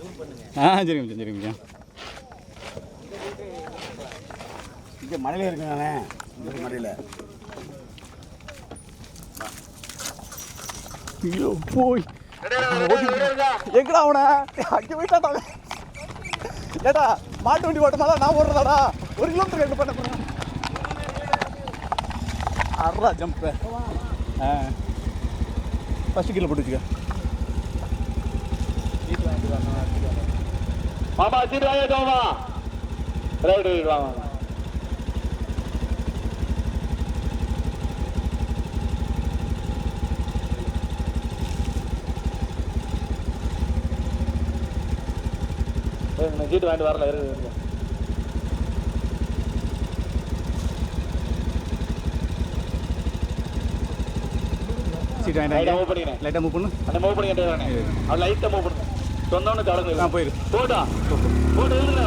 ஆ சரிங்க மச்சான் சரிங்க மச்சான். இங்கே மலையில் இருக்குண்ணே இந்த மலையில். ஐயோ போய். எங்கடா அவனை? அங்கே போயிட்டாடா ஏடா மாட்டு வண்டி ஓட்டமாடா நான் ஓடுறதாடா. ஒரு கிலோமீட்டர் ரெண்டு பண்ண போகிறேன் அறா ஜம்ப் ஆ. ஃபஸ்ட்டு கீழே போட்டு வச்சுக்க. மாமா சீட்டு வாங்கிட்டு வாமா ரைட் வாங்க சீட்டு வாங்கிட்டு வரல இருக்கு. சீட் லைட்டா வாங்கிட்டேன் மூவ் பண்ணிக்கிறேன். லைட்டாக மூவ் பண்ணு. அந்த மூவ் பண்ணிக்கிட்டே வரேன். அவன் லைட்டா மூவ் சொந்தவனு கலந்து ஆ போயிரு. போட்டா? போட்டு எழுதுங்க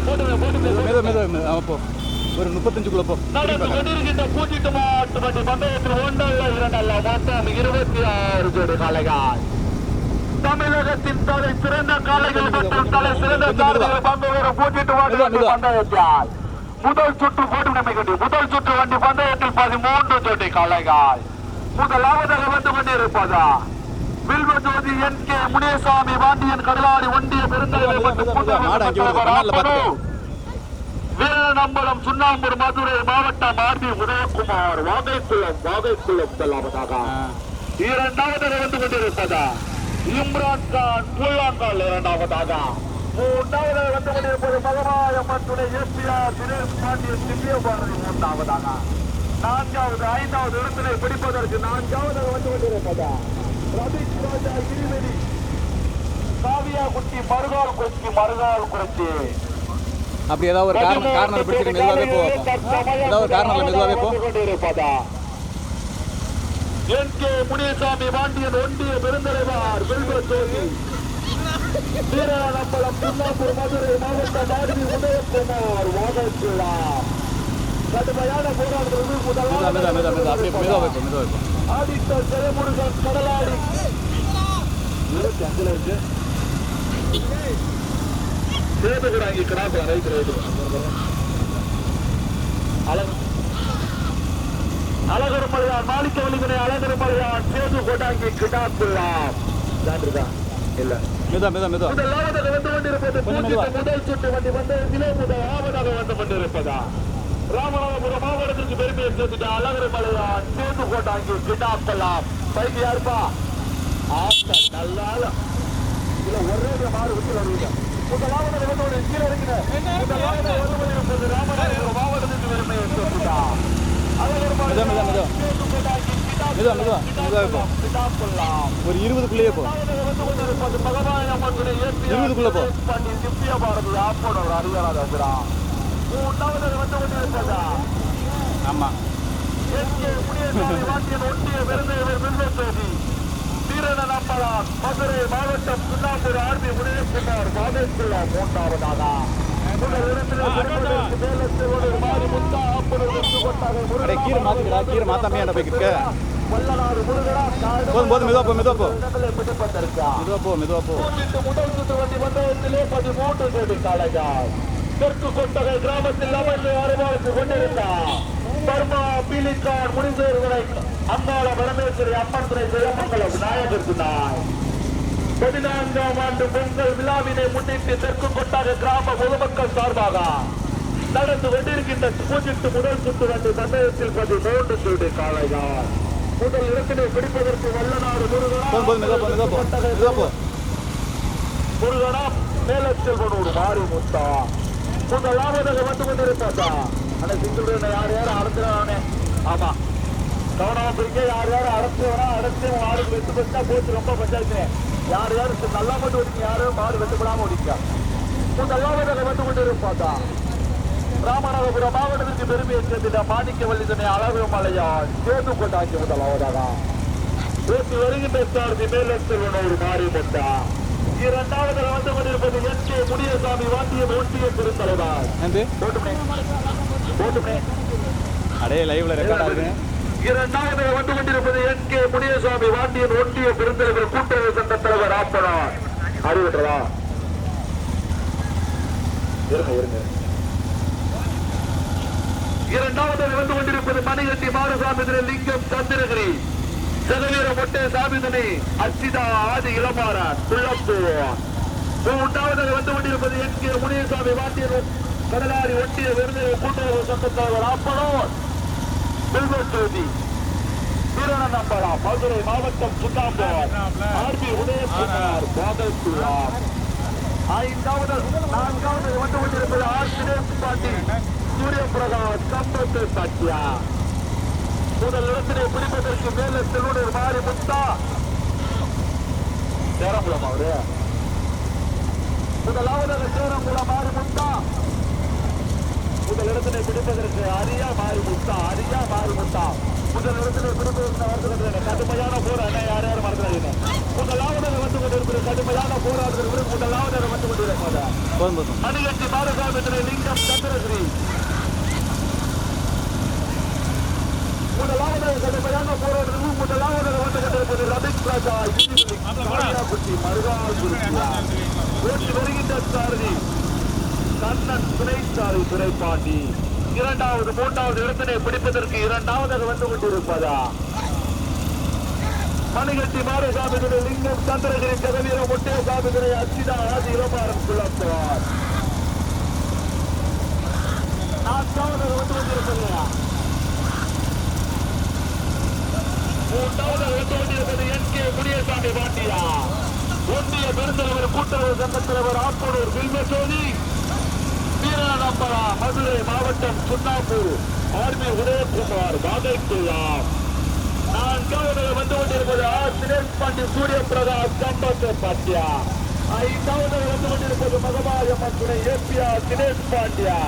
போ. ஒரு முப்பத்தஞ்சுக்குள்ளே போ. நடந்து கொண்டிருக்கின்ற பூச்சிட்டு மாட்டு வண்டி பந்தயத்தில் ஒன்றல்ல இரண்டல்ல. மொத்தம் இருபத்தி ஆறு ஜோடி காளைகள். தமிழகத்தின் தலை சிறந்த காளைகள் மற்றும் தலை சிறந்த காளைகள் பங்கு பெறும் பூச்சிட்டு மாட்டு பந்தயத்தால் முதல் சுற்று போட்டு நம்பிக்கை முதல் சுற்று வண்டி பந்தயத்தில் பதிமூன்று ஜோடி காளைகள். முதலாவதாக வந்து கொண்டிருப்பதா வில்வ ஜோதி என் கே முனியசாமி வாண்டியன் கடலாடி ஒன்றிய பெருந்தலைவர். வீரநம்பலம் சுண்ணாம்பூர் மதுரை மாவட்டம் ஆர்பி உதயகுமார் வாகைக்குளம் வாகைக்குளம் செல்லாவதாக. ஆ. இரண்டாவதாக வந்து கொண்டிருப்பதா? இம்ரான் கான் புல்லாங்கால் இரண்டாவதாக. மூன்றாவதாக வந்து கொண்டிருப்பது மகமாயம்மன் துணை எஸ்பிஆர் தினேஷ் பாண்டியன் திவ்ய பாரதி மூன்றாவதாக. நான்காவது ஐந்தாவது இடத்தினை பிடிப்பதற்கு நான்காவதாக வந்து கொண்டிருப்பதா? ரபிக் ராஜா கிரிவெளி காவியா குட்டி மறுகால் குறிச்சி மறுகால் குறிச்சி. அப்படி ஏதாவது ஒரு காரணம் காரணம் பிடிச்சிட்டு மெதுவாகவே போ ஏதாவது ஒரு காரணம் மெதுவாகவே போ. என் கே முனியசாமி வாண்டியன் ஒன்றிய பெருந்தலைவர் செல்வ ஜோதி. வீரநம்பலம் மதுரை மாவட்ட மாடி உதயகுமார் வாகச்சுள்ளா கடுமையான போராட்டத்தில் மெதுவா மெதுவா மெதுவா மெதுவா அப்படியே மெதுவாக போ மெதுவாக போ ஆடிட்டர் ஜெயமுருகன் கடலாடி இருபத்தி அஞ்சுல இருக்கு சேதுகுடாங்கி கிடாப்பா ரைட் ரைட் அழகு. அழகருமலையான் மாணிக்க வலிமனை அழகருமலையான் சேது கொடாங்கி கிடாப்புலாம் ஜாண்டிருக்கா இல்ல. மெதுவா மெதுவா மெதுவா. முதலாவதாக வந்து கொண்டிருப்பது பூஜ்ஜியத்து முதல் சுற்று வண்டி வந்து கிலோ முதலாவதாக வந்து கொண்டிருப்பதா? ராமநாதபுரம் மாவட்டத்திற்கு பெருமையை சேர்த்துட்டு அழகருமலையான் சேது கொடாங்கி கிடாப்பலாம் பைக்கு யாருப்பா? ஆத்தா நல்லால இல்ல ஒரே மாறு விட்டு வருவீங்க முதலாவதாக வந்து ஒரு கீழே இருக்கிற முதலாவதாக வந்து கொண்டிருப்பது ராமநாதபுரம் மாவட்டத்திற்கு பெருமையை சேர்த்துட்டா. ஒரு இருபதுக்குள்ளேயே போ. இருபதுக்குள்ள போ. ஆமாம் மதுரை மாவட்டம் சுண்ணாம்பூர் ஆர்மி முனியகுமார் மாதேஸ்வரா மூன்றாவதாக முதல் இடத்திலே பெறுவதற்கு மேலத்தோடு மாறி முத்தா அப்பொழுது வெற்றி கொண்டார்கள் அடே கீரை மாற்றுக்கடா கீரை மாற்றாமே என்ன போய்க்கிட்டு இருக்க. வல்லநாடு முருகனா போதும் போதும் மெதுவா போ மெதுவா போ. இடங்களை பிடிப்பதற்கா மெதுவா போ மெதுவா போ. முதல் சுற்று வண்டி பந்தயத்திலே பதிமூன்று கோடி காளைகள். தெற்கு கொட்டகை கிராமத்தில் அமர்ந்து அறிவாழ்த்து கொண்டிருந்தார் பர்மா பீலிக்கான் முடிந்தவர்களை அம்பாள பரமேஸ்வரி அம்மன் துணை ஜெயமங்கலம் நாயகர் துணாய் பதினான்காம் ஆண்டு பொங்கல் விழாவினை முன்னிட்டு தெற்கு கொட்டாக கிராம பொதுமக்கள் சார்பாக நடந்து கொண்டிருக்கின்ற பூஜிட்டு முதல் சுற்று வண்டி பந்தயத்தில் பதிமூன்று கோடி காளைகள். முதல் இடத்தினை பிடிப்பதற்கு வல்லநாடு முருகனா முருகனா மேலச்செல்வனூர் மாறி முத்தா. முதலாவதாக வந்து கொண்டிருப்பாச்சா ஆனா சிங்கிள் யார் யாரும் அடைச்சிடானே ஆமா. கவனமா பிரிக்க யார் யாரும் அடைச்சு வேணா அடைச்சு மாடு வெட்டு பெற்றா போச்சு ரொம்ப பஞ்சாயத்து. யார் யாரும் சரி, நல்லா மட்டும் ஓடிக்க யாரும் மாடு வெட்டுப்படாம ஓடிக்க முதலாவதாக வந்து கொண்டிருப்பாச்சா ராமநாதபுரம் மாவட்டத்திற்கு பெருமையை சேர்த்திட மாணிக்கவல்லி துணை அழகு மலையான் சேது கொண்டாக்கி முதலாவதாக ஓட்டி வருகின்ற சாரதி மேலே மாறி மாறிமுட்டா இரண்டாவது வந்து கொண்டிருப்பது என் கே முனியசாமி வாத்தியம் ஒன்றிய பெருந்தலைவர். என்னது போட்டுமே போட்டுமே அடே லைவ்ல ரெக்கார்ட் ஆகுது இரண்டாவது வந்து கொண்டிருப்பது என் கே முனியசாமி வாண்டியன் ஒன்றிய பெருந்தலைவர் கூட்டுறவு சங்க தலைவர் ஆப்பனார். அறிவிட்டுறா இருங்க இருங்க. இரண்டாவது வந்து கொண்டிருப்பது மணிகட்டி மாரசாமி லிங்கம் சந்திரகிரி. ஜெகவீர மொட்டை சாமிதனி அச்சிதா ஆதி இளமாறன் குள்ளப்பூவான் மூன்றாவது வந்து கொண்டிருப்பது என் கே முனியசாமி வாண்டியன் கடலாரி ஒட்டிய விருது கூட்டுறவு சங்க அப்பனோர் ஆப்பனோர் செல்வஜோதி வீரநம்பலா மதுரை மாவட்டம் சுட்டாம்பூர். ஆர்பி உதயகுமார் பாதல்குலாம் ஐந்தாவது நான்காவது வந்து கொண்டிருப்பது ஆர் தினேஷ் பாண்டி. சூரிய பிரகாஷ் கம்பத்து சத்யா முதல் இடத்தினை பிடிப்பதற்கு மேலே செல்வனர் மாறி முத்தா. சேரங்குளம் அவரு? முதலாவதாக சேரங்குளம் மாறி முத்தா. முதல் இடத்தினை பிடிப்பதற்கு அரியா மாறி முத்தா அரியா மாறி முத்தா. முதல் இடத்தினை பிடிப்பதற்கு வருகிறது கடுமையான போராட்டம். யார் யாரும் மறந்துடாதீங்க. முதலாவதாக வந்து கொண்டிருப்பது கடுமையான போராட்டத்திற்கு முதலாவதாக வந்து போதும் மணிகட்டி மாரசாமி திரு லிங்கம் சந்திரகிரி. முதலாவதாக கடுமையான வந்து ரபிக் ராஜா குட்டி மருகால் ஓட்டி வருகின்ற சாரதி கண்ணன் இரண்டாவது மூன்றாவது இடத்தினை பிடிப்பதற்கு இரண்டாவதாக வந்து கொண்டிருப்பதா மணிகட்டி மாரசாமி திரு லிங்கம் சந்திரகிரி கதவீர முட்டே சாமி அச்சிதா ஆதி இளமாறன் குளத்துவார் நான்காவது வந்து கொண்டிருப்பது மூன்றாவது வந்து என் கே முனியசாமி பாண்டியா ஒன்றிய பெருந்தலைவர் கூட்டுறவு சங்கத்தலைவர் ஆப்பனூர் வில்வசோதி வீரநம்பரா மதுரை மாவட்டம் சுண்ணாம்பூர் ஆர்மி உதயகுமார் வாகைக்குள்ளார் நான்காவது வந்து கொண்டிருப்பது ஆர் தினேஷ் பாண்டி சூரிய பிரகாஷ் கம்பத்து பாண்டியா ஐந்தாவது வந்து கொண்டிருப்பது மகமாயம்மன் துணை ஏபிஆர் தினேஷ் பாண்டியா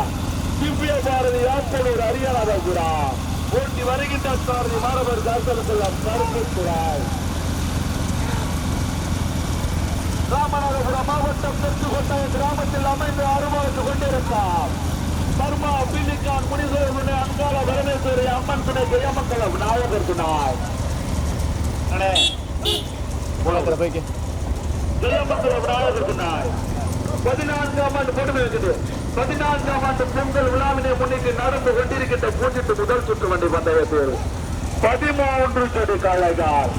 திவ்ய பாரதி ஆப்பனூர் அரியநாதபுரா போட்டி சாரதி மாணவர் தாசலுக்கெல்லாம் கரும்புத்துறாய் ராமநாதபுரம் மாவட்டம் தெற்கு கொண்டாய கிராமத்தில் அமைந்து அனுபவித்து கொண்டிருந்தார் பர்மா பில்லிக்கான் முனிசோர் அங்காள பரமேஸ்வரி அம்மன் துணை ஜெயமங்கலம் நாயகர் துணாய். ஜெயமங்கலம் நாயகர் துணாய். பதினான்காம் ஆண்டு போட்டு இருக்குது. பதினான்காம் ஆண்டு பொங்கல் விழாவினை முன்னிட்டு நடந்து கொண்டிருக்கின்ற பூஜித்து முதல் சுற்று வண்டி பந்தயத்தில் பதிமூன்று செடி காளைகள்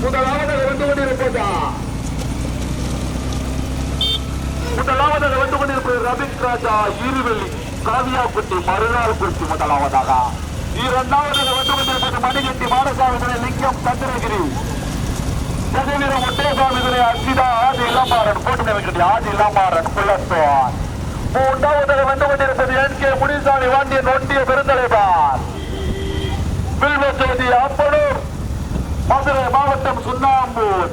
முதலாவது வர வந்து கொண்டிருப்பதா? முதலாவதாக வந்து கொண்டிருப்பது ரபிக் ராஜா இருவெளி காவியாக்குட்டி மறுநாள் குறிச்சி முதலாவதாக. இரண்டாவதாக வந்து கொண்டிருப்பது மணிகட்டி மாடசாமி லிங்கம் சந்திரகிரி. ஜெகவீர முட்டேசாமிதுரை அர்ஜிதா ஆதி இளமாறன் போட்டு வைக்கிறது ஆதி இளமாறன் குலத்துவான் மூன்றாவதாக வந்து கொண்டிருப்பது என் கே முனிசாமி வாண்டியன் ஒன்றிய பெருந்தலைவார். வில்வசோதி அப்பனூர் மதுரை மாவட்டம் சுண்ணாம்பூர்.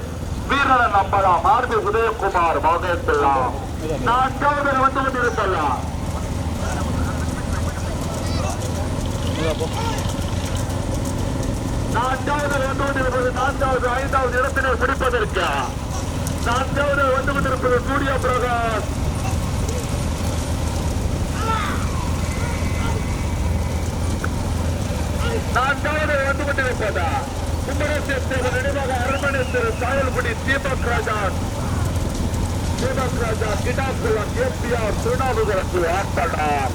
வீரன் நம்பலாம். ஆர்பி உதயகுமார் மகேந்திரலாம் நான்காவது வந்து கொண்டிருக்கலாம் நான்காவது வந்து கொண்டிருப்பது நான்காவது ஐந்தாவது இடத்தினை பிடிப்பதற்கு நான்காவது வந்து கொண்டிருப்பது சூரிய பிரகாஷ் நான்காவது வந்து கொண்டிருப்பதா கும்பரசேஸ்வரர் நினைவாக அரண்மனை திரு சாயல்படி தீபக் ராஜா தீபக் ராஜா கிடாக்குளம் ஏபிஆர் திருநாவுகரசு ஆட்டனார்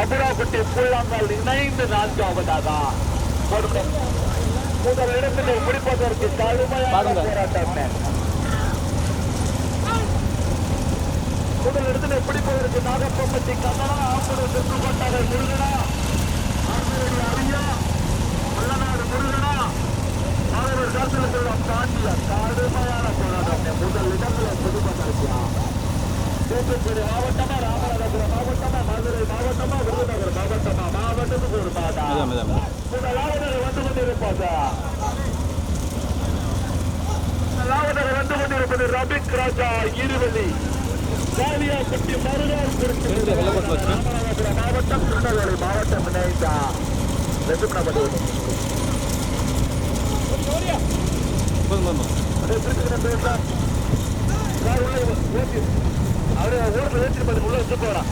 அபுராப்பட்டி புள்ளங்கள் இணைந்து நான்காவதாக. முதல் இடத்திலே பிடிப்பதற்கு கடுமையான. போராட்டம். முதல் இடத்திலே பிடிப்பதற்கு நாகப்பம்பட்டி கண்ணனா ஆம்பூர் கொண்டாட முருகனா ஆம்பூர் அரியா வல்லநாடு முருகனா ஆதரவு சாசனத்தில் பாண்டிய கடுமையான போராட்டம் முதல் இடத்திலே பிடிப்பதற்கு தூத்துக்குடி மாவட்டமா ராமநாதபுரம் மாவட்டமா மதுரை மாவட்டமா விருதுநகர் மாவட்டமா? மாவட்டத்துக்கு ஒரு மாதா மெதுவா மெதுவா மெதுவா முதலாவதாக வந்து கொண்டிருப்பது வந்து கொண்டிருப்பது ரபிக் ராஜா காளியாப்பட்டி ராமநாதபுரம் மாவட்டம் திருநெல்வேலி மாவட்டம் இணைந்தா. அவரு ஊருக்கு ஏற்றி உள்ள வச்சு போறான்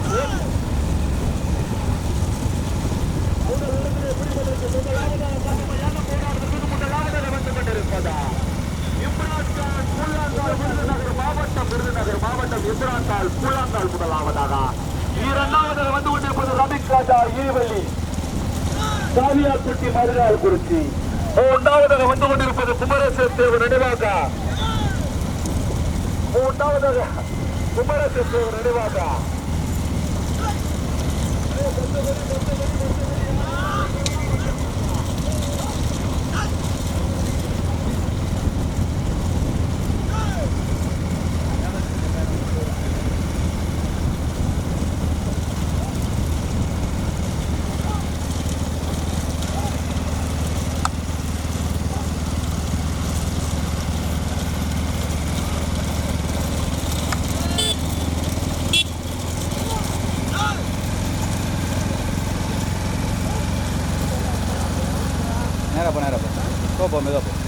மாவட்டம் விருதுநகர் மாவட்டம் இப்ராந்தால் கூழாந்தால் முதலாவதாக. இரண்டாவது வந்து கொண்டிருப்பது ரபிக் ராஜா ஈவெளி காவியாப்பட்டி மறுநாள் குறிச்சி. மூன்றாவதாக வந்து கொண்டிருப்பது குமரேச தேவர் நினைவாக. மூன்றாவதாக குமரசிசுவர் நினைவாக poner a pues. Copo, me dopo.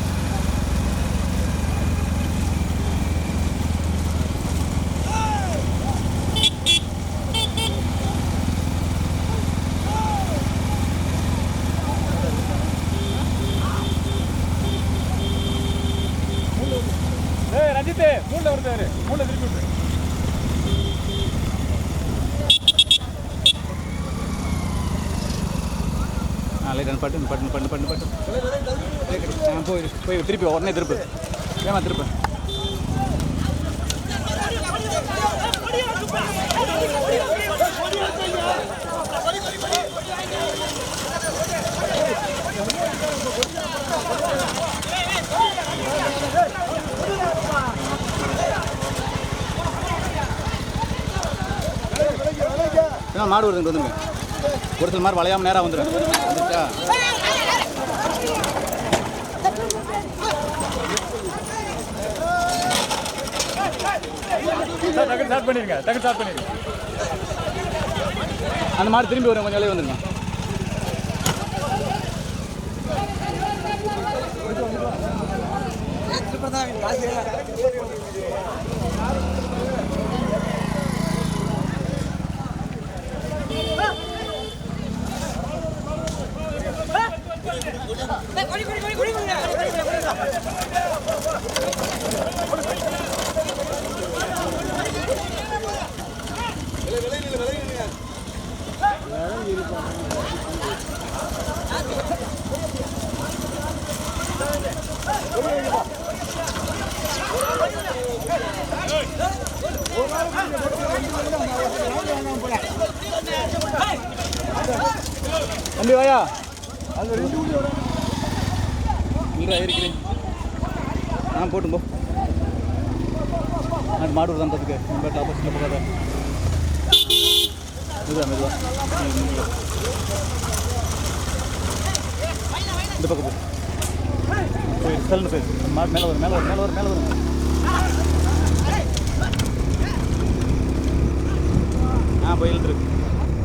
போய் திருப்பி உடனே திருப்பு. ஏமா திருப்பு? ஏன்னா மாடு வருதுங்க வந்துருங்க ஒரு சில மாதிரி வளையாம நேராக வந்துடும் சார் டக்கு ஸ்டார்ட் பண்ணிருங்க டக்கு ஸ்டார்ட் பண்ணிருங்க அந்த மாதிரி திரும்பி வரும் கொஞ்சம் வெளியே வந்துருங்க குடி குடி குடி குடி குடி போய். செல்னு போய் மேலே வரும் மேலே வரும் மேலே வரும் மேலே வரும் ஆ போய் இழுத்துரு.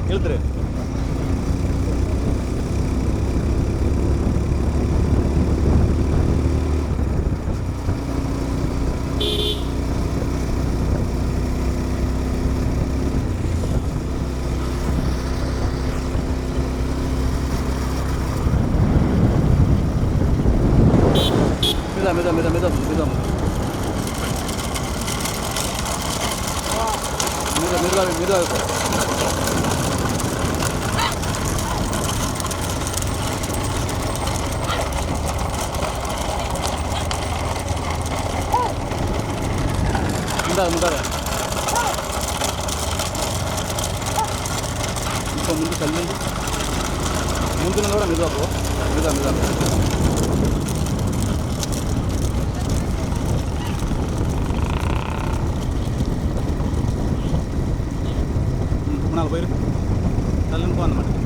இழுத்துரு. ಸ್ವಲ್ಪ ಮುಂದೆ ಕಲ್ಲಿಂದು ಮುಂದಿನ ನೋಡ ಮೆದುವಾಗೋ ಮೆದುವ ಮೆದುವ நாலு போயிருக்கு கல்லுன்னு போன மாட்டேன்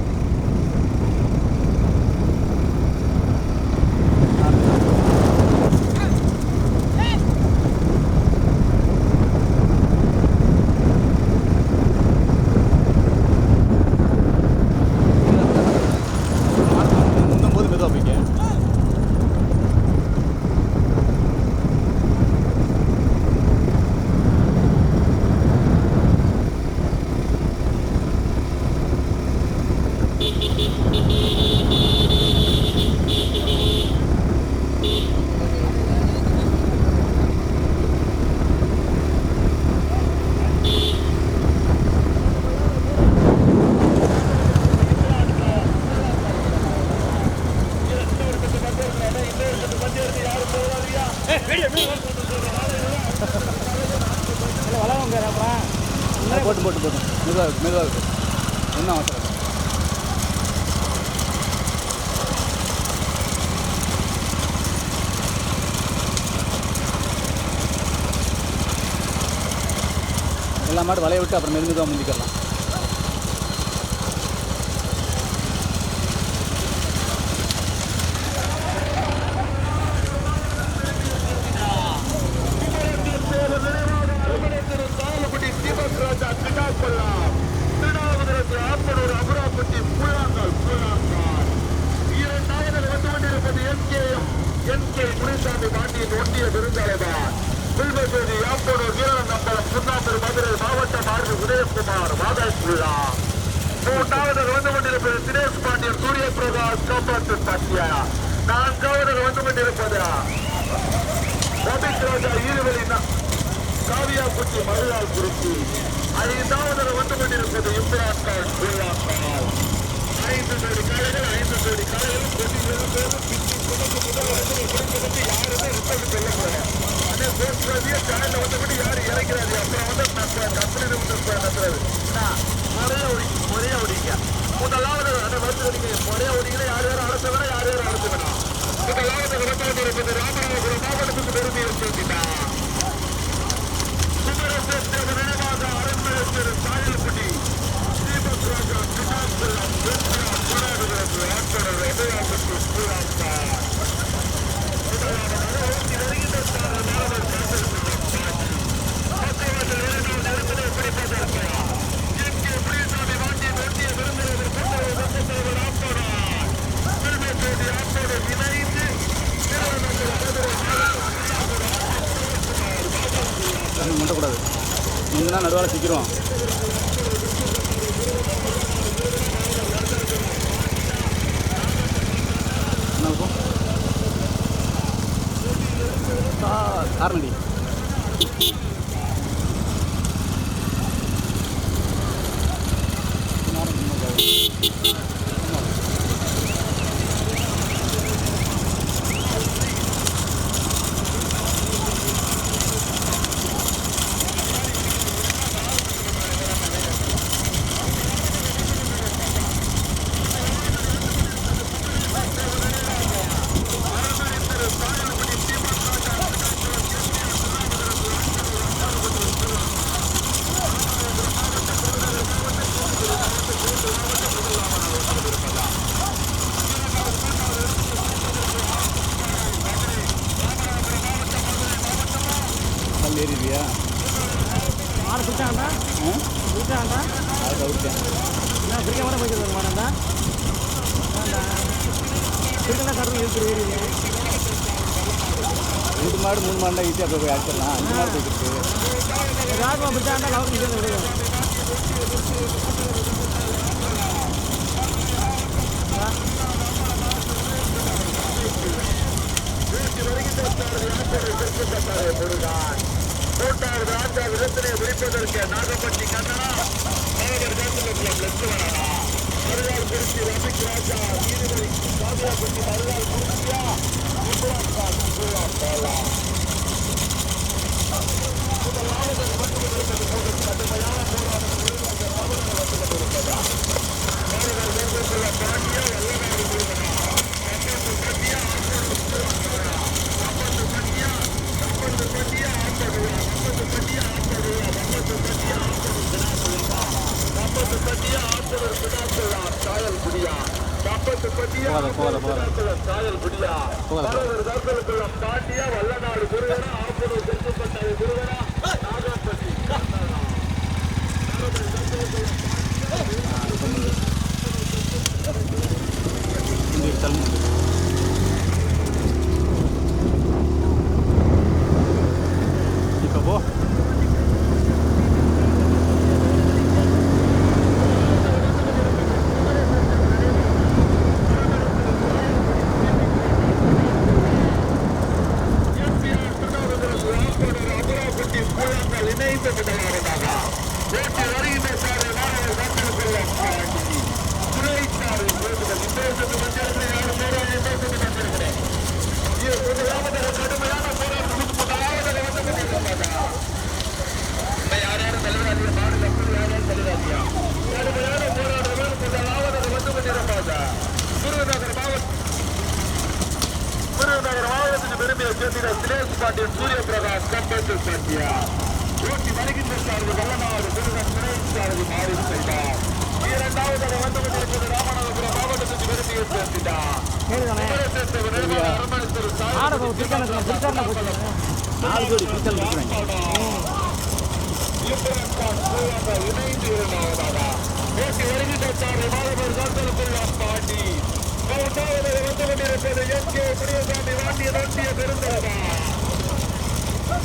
மாடு வலைய விட்டு அப்புறம் மெது மெதுவாக முந்திக்கலாம் தாளப்பட்டி தீபக் ராஜா கிடாப்பள்ளம் திருநாவுதரத்து ஆப்பனூர் அபராப்பட்டி புல்லாங்கால் புல்லாங்கால் இரண்டாவது வந்து கொண்டிருப்பது என்கேஎம் என்கே முனிசாமி பாண்டியன் ஒன்றிய பெருந்தலைவர் வில்வசேரி ஆப்பனூர் வீரநம்பலம் சுண்ணாம்பூர் மதுரை மாவட்ட மார்பு உதயகுமார் வாதாய்ப்புள்ளா மூன்றாவது வந்து கொண்டிருப்பது தினேஷ் பாண்டியன் சூரிய பிரகாஷ் காப்பாற்று பாட்டியா நான்காவது வந்து கொண்டிருப்பது ரபிக் ராஜா ஈருவெளி காவியாக்குட்டி மருளால் குறிச்சி ஐந்தாவது வந்து கொண்டிருப்பது இம்ரான் கான் புல்லாக்கால் ஐந்து கோடி காலைகள் ஐந்து கோடி காலைகளும் கொண்டிருப்பது பிச்சு சுமந்து முதல் வந்து கொடுப்பதற்கு யாருமே ரிசல்ட் சொல்ல முடியாது அதே போஸ்ட்ரதியே காலையில் வைக்கிறாரு அப்புறம் வந்து கத்துறது வந்து கத்துறது முறையா ஒடி முறையா ஒடிங்க முதலாவது அதை வந்து நீங்க முறையா ஒடிக்கல யார் யாரும் அழைச்ச வேணா யார் யாரும் அழைச்ச வேணும் முதலாவது வந்து கொண்டிருப்பது ராமநாதபுரம் மாவட்டத்துக்கு பெருமை ஏற்படுத்தினார் சுந்தரசேஸ்வர நினைவாக அரண்மனை சாயல்குடி தீபக் ராஜா பூராத்தா ஒன்றும் முந்தினா நடுவால் சிக்கிரும் ஏறிடுவியா மாடு பிடிச்சாண்டா பிடிச்சாண்டா அது தவிர்த்தேன் என்ன பிடிக்க மாட்டேன் போய்க்கிறது வேண்டா பிடிக்கலாம் கரும்பு இருக்குது ஏறி ரெண்டு மாடு மூணு மாடுலாம் ஈஸியாக போய் போய் அடிச்சிடலாம். அஞ்சு மாடு போய்க்கிட்டு ராகமா பிடிச்சாண்டா கவர்மெண்ட் சேர்ந்து விடுவோம் மூன்றாவது ராஜா விதத்திலே முடிப்பதற்கு நாகப்பட்டி கண்ணனா மாணவர் தேசத்தில் பிளஸ் வரா மறுநாள் குறிச்சி ரபிக் ராஜா நீதிபதி பாதுகாப்பு மறுநாள் குறிச்சியா மாறி செல்வார் இரண்டாவது வந்து கொண்டிருப்பது ராமநாதபுரம் மாவட்டத்திற்கு விரும்பியை சேர்த்துட்டார் இணைந்து இருந்தாரா நேற்று வருகின்ற பாட்டி இரண்டாவது வந்து கொண்டிருப்பது எஸ் கே பிரியசாமி வாண்டிய நோட்டிய பெருந்தவரா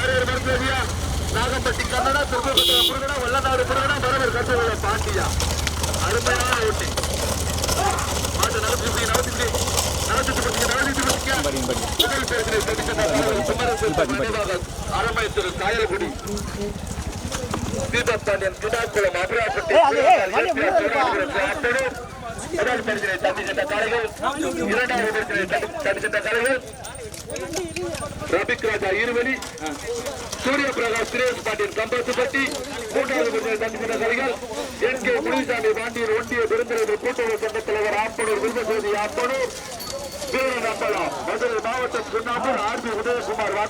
அரூர் மருத்துவரியா நாகப்பட்டி கண்ணனா திருப்பூர் முருகனா வல்லநாடு முருகனா மரவர் கட்டுரை பாண்டியா. அருமையான ஓட்டி மாட்டு நடத்தி நடத்தி அரமை திரு காயல்குடி. தீபப்பாண்டியன் கிடாக்குளம் அபிராப்பட்டி முதல் பரிசனை தட்டி சென்ற கலைகள் இரண்டாவது பரிசனை தட்டி சென்ற கலைகள் ரபிக் ராஜா இருவெளி சூரிய பிரகாஷ் சுரேஷ் பாண்டியன் கம்பசுப்பட்டி மூன்றாவது பகுதியில் தனிப்பட்ட கலைகள் என் கே முனிசாமி பாண்டியன் ஒன்றிய பெருந்திரவு கூட்டுறவு சங்க தலைவர் ஆப்பனூர் விருதுஜோதி ஆப்பனூர் வீரன் அப்பளம் மதுரை மாவட்டம் சுண்ணாம்பூர் ஆர் பி உதயகுமார்